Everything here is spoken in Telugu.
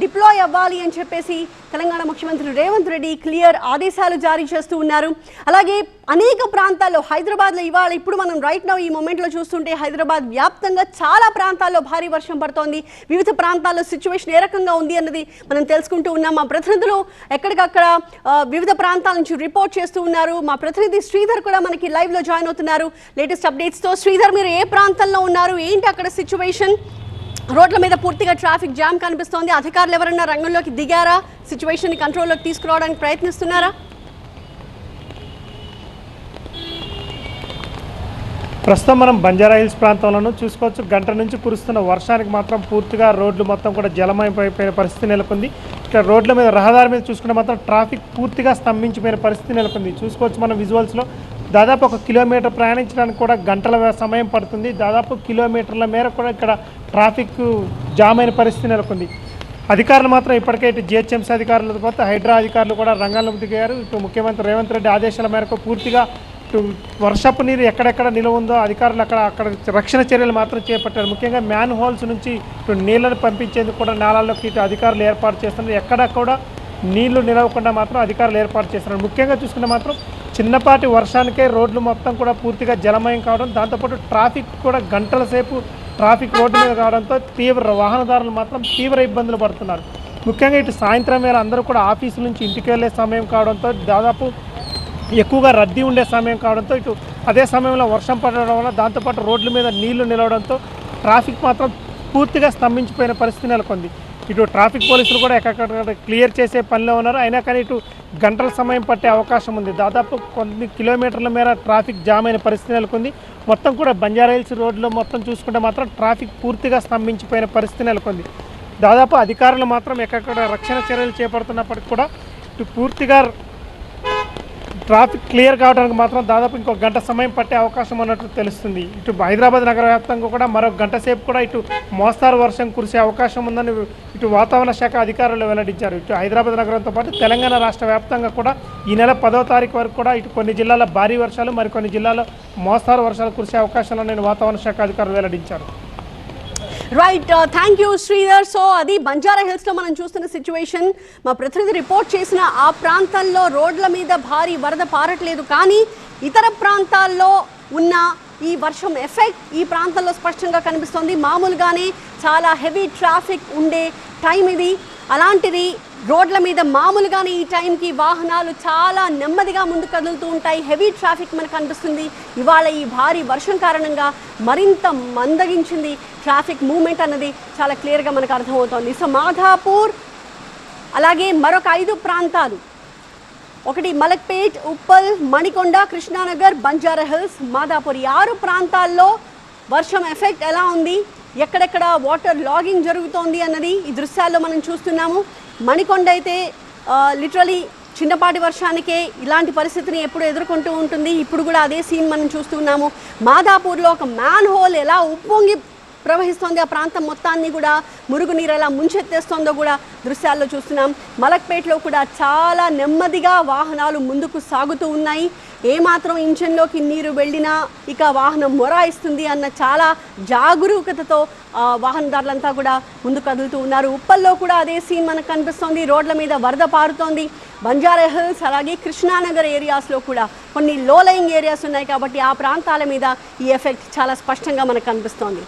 డిప్లాయ్ అవ్వాలి అని చెప్పేసి తెలంగాణ ముఖ్యమంత్రి రేవంత్ రెడ్డి క్లియర్ ఆదేశాలు జారీ చేస్తూ ఉన్నారు. అలాగే అనేక ప్రాంతాల్లో హైదరాబాద్లో ఇవాళ ఇప్పుడు మనం రైట్ నౌ ఈ మూమెంట్లో చూస్తుంటే హైదరాబాద్ వ్యాప్తంగా చాలా ప్రాంతాల్లో భారీ వర్షం పడుతోంది. వివిధ ప్రాంతాల్లో సిచ్యువేషన్ ఏ రకంగా ఉంది అన్నది మనం తెలుసుకుంటూ ఉన్నాం. మా ప్రతినిధులు ఎక్కడికక్కడ వివిధ ప్రాంతాల నుంచి రిపోర్ట్ చేస్తూ ఉన్నారు. మా ప్రతినిధి శ్రీధర్ కూడా మనకి లైవ్లో జాయిన్ అవుతున్నారు. లేటెస్ట్ అప్డేట్స్తో. శ్రీధర్ మీరు ఏ ప్రాంతంలో ఉన్నారు? ఏంటి అక్కడ సిచ్యువేషన్? రోడ్ల మీద పూర్తిగా ట్రాఫిక్ జామ్ కనిపిస్తోంది. అధికారులు ఎవరన్నా రంగంలోకి దిగారా? సిచ్యువేషన్ కంట్రోల్లోకి తీసుకురావడానికి ప్రయత్నిస్తున్నారా? ప్రస్తుతం మనం బంజారా హిల్స్ ప్రాంతంలోనూ చూసుకోవచ్చు. గంట నుంచి కురుస్తున్న వర్షానికి మాత్రం పూర్తిగా రోడ్లు మొత్తం కూడా జలమయమైపోయిన పరిస్థితి నెలకొంది. ఇక్కడ రోడ్ల మీద రహదారి మీద చూసుకుంటే మాత్రం ట్రాఫిక్ పూర్తిగా స్తంభించిపోయిన పరిస్థితి నెలకొంది. చూసుకోవచ్చు మనం విజువల్స్లో దాదాపు ఒక కిలోమీటర్ ప్రయాణించడానికి కూడా గంటల సమయం పడుతుంది. దాదాపు కిలోమీటర్ల మేర కూడా ఇక్కడ ట్రాఫిక్ జామ్ అయిన పరిస్థితి నెలకొంది. అధికారులు మాత్రం ఇప్పటికే ఇటు జిహెచ్ఎంసీ అధికారులతో పాటు హైడ్రా అధికారులు కూడా రంగంలోకి దిగారు. ఇటు ముఖ్యమంత్రి రేవంత్ రెడ్డి ఆదేశాల మేరకు పూర్తిగా ఇటు వర్షపు నీరు ఎక్కడెక్కడ నిలువ ఉందో అధికారులు అక్కడ అక్కడ రక్షణ చర్యలు మాత్రం చేపట్టారు. ముఖ్యంగా మ్యాన్ హోల్స్ నుంచి ఇటు నీళ్ళను పంపించేందుకు కూడా నాళాల్లోకి ఇటు అధికారులు ఏర్పాటు చేస్తున్నారు. ఎక్కడ కూడా నీళ్ళు నిలవకుండా మాత్రం అధికారులు ఏర్పాటు చేస్తున్నారు. ముఖ్యంగా చూసుకుంటే మాత్రం చిన్నపాటి వర్షానికే రోడ్లు మొత్తం కూడా పూర్తిగా జలమయం కావడం దాంతోపాటు ట్రాఫిక్ కూడా గంటల సేపు ట్రాఫిక్ రోడ్డు మీద కావడంతో తీవ్ర వాహనదారులు మాత్రం తీవ్ర ఇబ్బందులు పడుతున్నారు. ముఖ్యంగా ఇటు సాయంత్రం వేళ అందరూ కూడా ఆఫీసు నుంచి ఇంటికి వెళ్ళే సమయం కావడంతో దాదాపు ఎక్కువగా రద్దీ ఉండే సమయం కావడంతో ఇటు అదే సమయంలో వర్షం పడడం వల్ల దాంతోపాటు రోడ్ల మీద నీళ్ళు నిలవడంతో ట్రాఫిక్ మాత్రం పూర్తిగా స్తంభించిపోయిన పరిస్థితి నెలకొంది. ఇటు ట్రాఫిక్ పోలీసులు కూడా ఎక్కడెక్కడ క్లియర్ చేసే పనిలో ఉన్నారు. అయినా కానీ ఇటు గంటల సమయం పట్టే అవకాశం ఉంది. దాదాపు కొన్ని కిలోమీటర్ల మేర ట్రాఫిక్ జామ్ అయిన పరిస్థితి నెలకొంది. మొత్తం కూడా బంజారాహిల్స్ రోడ్లో మొత్తం చూసుకుంటే మాత్రం ట్రాఫిక్ పూర్తిగా స్తంభించిపోయిన పరిస్థితి నెలకొంది. దాదాపు అధికారులు మాత్రం ఎక్కడెక్కడ రక్షణ చర్యలు చేపడుతున్నప్పటికీ కూడా ఇటు పూర్తిగా ట్రాఫిక్ క్లియర్ కావడానికి మాత్రం దాదాపు ఇంకో గంట సమయం పట్టే అవకాశం ఉన్నట్టు తెలుస్తుంది. ఇటు హైదరాబాద్ నగర వ్యాప్తంగా కూడా మరో గంట సేపు కూడా ఇటు మోస్తారు వర్షం కురిసే అవకాశం ఉందని ఇటు వాతావరణ శాఖ అధికారులు వెల్లడించారు. ఇటు హైదరాబాద్ నగరంతో పాటు తెలంగాణ రాష్ట్ర వ్యాప్తంగా కూడా ఈ నెల పదో తారీఖు వరకు కూడా ఇటు కొన్ని జిల్లాల భారీ వర్షాలు మరికొన్ని జిల్లాల్లో మోస్తారు వర్షాలు కురిసే అవకాశాలను నేను వాతావరణ శాఖ అధికారులు వెల్లడించారు. Right thank you Sridhar so అది బంజారా హిల్స్లో మనం చూస్తున్న సిచ్యువేషన్ మా ప్రతినిధి రిపోర్ట్ చేసిన ఆ ప్రాంతాల్లో రోడ్ల మీద భారీ వరద పారట్లేదు. కానీ ఇతర ప్రాంతాల్లో ఉన్న ఈ వర్షం ఎఫెక్ట్ ఈ ప్రాంతంలో స్పష్టంగా కనిపిస్తోంది. మామూలుగానే చాలా హెవీ ట్రాఫిక్ ఉండే టైం ఇది. అలాంటిది రోడ్ల మీద మామూలుగానే ఈ టైంకి వాహనాలు చాలా నెమ్మదిగా ముందు కదులుతూ ఉంటాయి. హెవీ ట్రాఫిక్ మనకు అనిపిస్తుంది. ఇవాళ ఈ భారీ వర్షం కారణంగా మరింత మందగించింది ట్రాఫిక్ మూమెంట్ అన్నది చాలా క్లియర్గా మనకు అర్థమవుతోంది. సో మాధాపూర్ అలాగే మరొక ఐదు ప్రాంతాలు. ఒకటి మలక్పేట్ ఉప్పల్ మణికొండ కృష్ణానగర్ బంజారా హిల్స్ మాదాపూర్ ఈ ఆరు ప్రాంతాల్లో వర్షం ఎఫెక్ట్ ఎలా ఉంది? ఎక్కడెక్కడ వాటర్ లాగింగ్ జరుగుతోంది అన్నది ఈ దృశ్యాల్లో మనం చూస్తున్నాము. మణికొండ అయితే లిటరలీ చిన్నపాటి వర్షానికే ఇలాంటి పరిస్థితిని ఎప్పుడు ఎదుర్కొంటూ ఉంటుంది. ఇప్పుడు కూడా అదే సీన్ మనం చూస్తున్నాము మాదాపూర్లో ఒక మ్యాన్ హోల్ ఎలా ఉప్పొంగి ప్రవహిస్తోంది ఆ ప్రాంతం మొత్తాన్ని కూడా మురుగునీరు ఎలా ముంచెత్తేస్తోందో కూడా దృశ్యాల్లో చూస్తున్నాం. మలక్పేటలో కూడా చాలా నెమ్మదిగా వాహనాలు ముందుకు సాగుతూ ఉన్నాయి. ఏమాత్రం ఇంజన్లోకి నీరు వెళ్ళినా ఇక వాహనం మొరాయిస్తుంది అన్న చాలా జాగరూకతతో వాహనదారులంతా కూడా ముందు కదులుతూ ఉన్నారు. ఉప్పల్లో కూడా అదే సీన్ మనకు కనిపిస్తోంది. రోడ్ల మీద వరద పారుతోంది. బంజారా హిల్స్ అలాగే కృష్ణానగర్ ఏరియాస్లో కూడా కొన్ని లో లయింగ్ ఏరియాస్ ఉన్నాయి కాబట్టి ఆ ప్రాంతాల మీద ఈ ఎఫెక్ట్ చాలా స్పష్టంగా మనకు కనిపిస్తోంది.